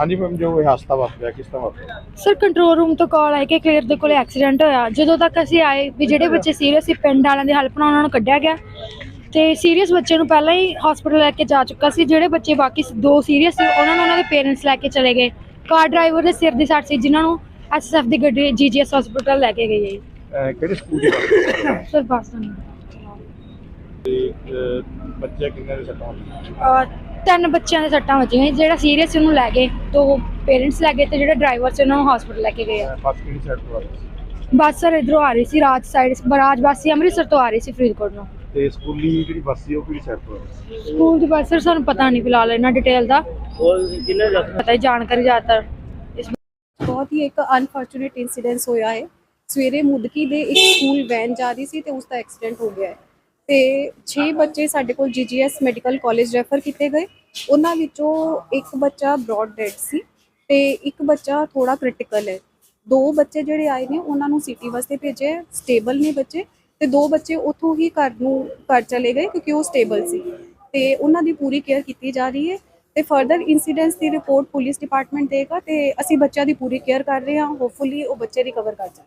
ਹਾਂਜੀ ਮੈਮ ਜੋ ਇਹ ਹਾਦਸਾ ਵਾਪਰਿਆ ਕਿਸ ਤਰ੍ਹਾਂ ਵਾਪਰਿਆ? ਸਰ ਕੰਟਰੋਲ ਰੂਮ ਤੋਂ ਕਾਲ ਆਈ ਕਿ ਕਲੀਅਰ ਦੇ ਕੋਲੇ ਐਕਸੀਡੈਂਟ ਹੋਇਆ। ਜਦੋਂ ਤੱਕ ਅਸੀਂ ਆਏ ਵੀ ਜਿਹੜੇ ਬੱਚੇ ਸੀਰੀਅਸ ਸੀ ਪਿੰਡ ਵਾਲਿਆਂ ਦੀ ਹੈਲਪ ਨਾਲ ਉਹਨਾਂ ਨੂੰ ਕੱਢਿਆ ਗਿਆ। ਤੇ ਸੀਰੀਅਸ ਬੱਚੇ ਨੂੰ ਪਹਿਲਾਂ ਹੀ ਹਸਪੀਟਲ ਲੈ ਕੇ ਜਾ ਚੁੱਕਾ ਸੀ। ਜਿਹੜੇ ਬੱਚੇ ਬਾਕੀ ਸ- ਦੋ ਸੀਰੀਅਸ ਸੀ ਉਹਨਾਂ ਨੂੰ ਉਹਨਾਂ ਦੇ ਪੇਰੈਂਟਸ ਲੈ ਕੇ ਚਲੇ ਗਏ। ਕਾਰ ਡਰਾਈਵਰ ਦੇ ਸਿਰ ਦੀ ਸੱਟ ਸੀ ਜਿਨ੍ਹਾਂ ਨੂੰ ਐਸਐਸਐਫ ਦੀ ਗੱਡੀ ਜੀਜੀਐਸ ਹਸਪੀਟਲ ਲੈ ਕੇ ਗਈ ਹੈ ਅਹ ਕਿਹੜੇ ਸਕੂਲ ਦੀ ਹੈ? ਸਰ ਬਸ ਧੰਨਵਾਦ। ਤੇ ਅਹ, ਬੱਚੇ ਕਿੰਨੇ ਦੇ ਸੱਟਾਂ ਹੋਈਆਂ? ਅਹ ਤਿੰਨ ਬੱਚਿਆਂ ਦੇ ਸੱਟਾਂ ਵੱਜੀਆਂ ਸੀ। ਜਿਹੜਾ ਸੀਰੀਅਸ ਉਹਨੂੰ ਲੈ ਗਏ ਤੋਂ ਪੇਰੈਂਟਸ ਲੈ ਗਏ ਤੇ ਜਿਹੜਾ ਡਰਾਈਵਰ ਸੀ ਉਹਨਾਂ ਨੂੰ ਹਸਪੀਟਲ ਲੈ ਕੇ ਗਏ ਆ। ਬੱਸ ਕਿਹੜੀ ਸਾਈਡ ਤੋਂ ਆ ਰਹੀ ਸੀ? ਬੱਸ ਸਰ ਇਧਰੋਂ ਆ ਰਹੀ ਸੀ ਰਾਜ ਸਾਈਡ ਬਰਾਜ ਬਾਸੀ ਅੰਮ੍ਰਿਤਸਰ ਤੋਂ ਆ ਰਹੀ ਸੀ ਫਰੀਦਕੋਟ ਨੂੰ। ਤੇ ਸਕੂਲੀ ਜਿਹੜੀ ਬੱਸ ਸੀ ਉਹ ਕਿਹੜੀ ਸਾਈਡ ਤੋਂ ਆ ਰਹੀ ਸੀ? ਸਕੂਲ ਦੀ ਬੱਸ ਸਰ ਸਾਨੂੰ ਪਤਾ ਨਹੀਂ ਫਿਲਹਾਲ ਇਹਨਾਂ ਡਿਟੇਲ ਦਾ। ਪਤਾ ਹੀ ਜਾਣਕਾਰੀ ਜ਼ਿਆਦਾਤਰ। ਇਸ ਬਹੁਤ ਹੀ ਇੱਕ ਅਨਫੋਰਚੂਨੇਟ ਇਨਸੀਡੈਂਸ ਹੋਇਆ ਹੈ। ਸਵੇਰੇ ਮੁਦਕੀ ਦੇ ਇੱਕ ਸਕੂਲ ਵੈਨ ਜਾ ਰਹੀ ਸੀ ਤੇ ਉਸ ਦਾ ਐਕਸੀਡੈਂਟ ਹੋ ਗਿਆ ਹੈ। ਤੇ 6 ਬੱਚੇ ਸਾਡੇ ਕੋਲ ਜੀਜੀਐਸ ਮੈਡੀਕਲ ਕਾਲਜ ਰੈਫਰ ਕੀਤੇ ਗਏ। ਉਹਨਾਂ ਵਿੱਚੋਂ ਇੱਕ ਬੱਚਾ ਬ੍ਰੌਡ ਡੈਡ ਸੀ ਤੇ ਇੱਕ ਬੱਚਾ ਥੋੜਾ ਕ੍ਰਿਟੀਕਲ ਹੈ। ਦੋ ਬੱਚੇ ਜਿਹੜੇ ਆਏ ਨੇ, ਉਹਨਾਂ ਨੂੰ ਸਿਟੀ ਵਾਸਤੇ ਭੇਜਿਆ ਸਟੇਬਲ ਨੇ ਬੱਚੇ ਤੇ ਦੋ ਬੱਚੇ ਉੱਥੋਂ ਹੀ ਘਰ ਨੂੰ, ਘਰ ਚਲੇ ਗਏ ਕਿਉਂਕਿ ਉਹ ਸਟੇਬਲ ਸੀ। ਤੇ ਉਹਨਾਂ ਦੀ ਪੂਰੀ ਕੇਅਰ ਕੀਤੀ ਜਾ ਰਹੀ ਹੈ ਤੇ ਫਰਦਰ ਇਨਸੀਡੈਂਟਸ ਦੀ ਰਿਪੋਰਟ ਪੁਲਿਸ ਡਿਪਾਰਟਮੈਂਟ ਦੇਗਾ ਤੇ ਅਸੀਂ ਬੱਚਿਆਂ ਦੀ ਪੂਰੀ ਕੇਅਰ ਕਰ ਰਹੇ ਹਾਂ। ਹੋਪਫੁਲੀ ਉਹ ਬੱਚੇ ਰਿਕਵਰ ਕਰ ਜਾਣ।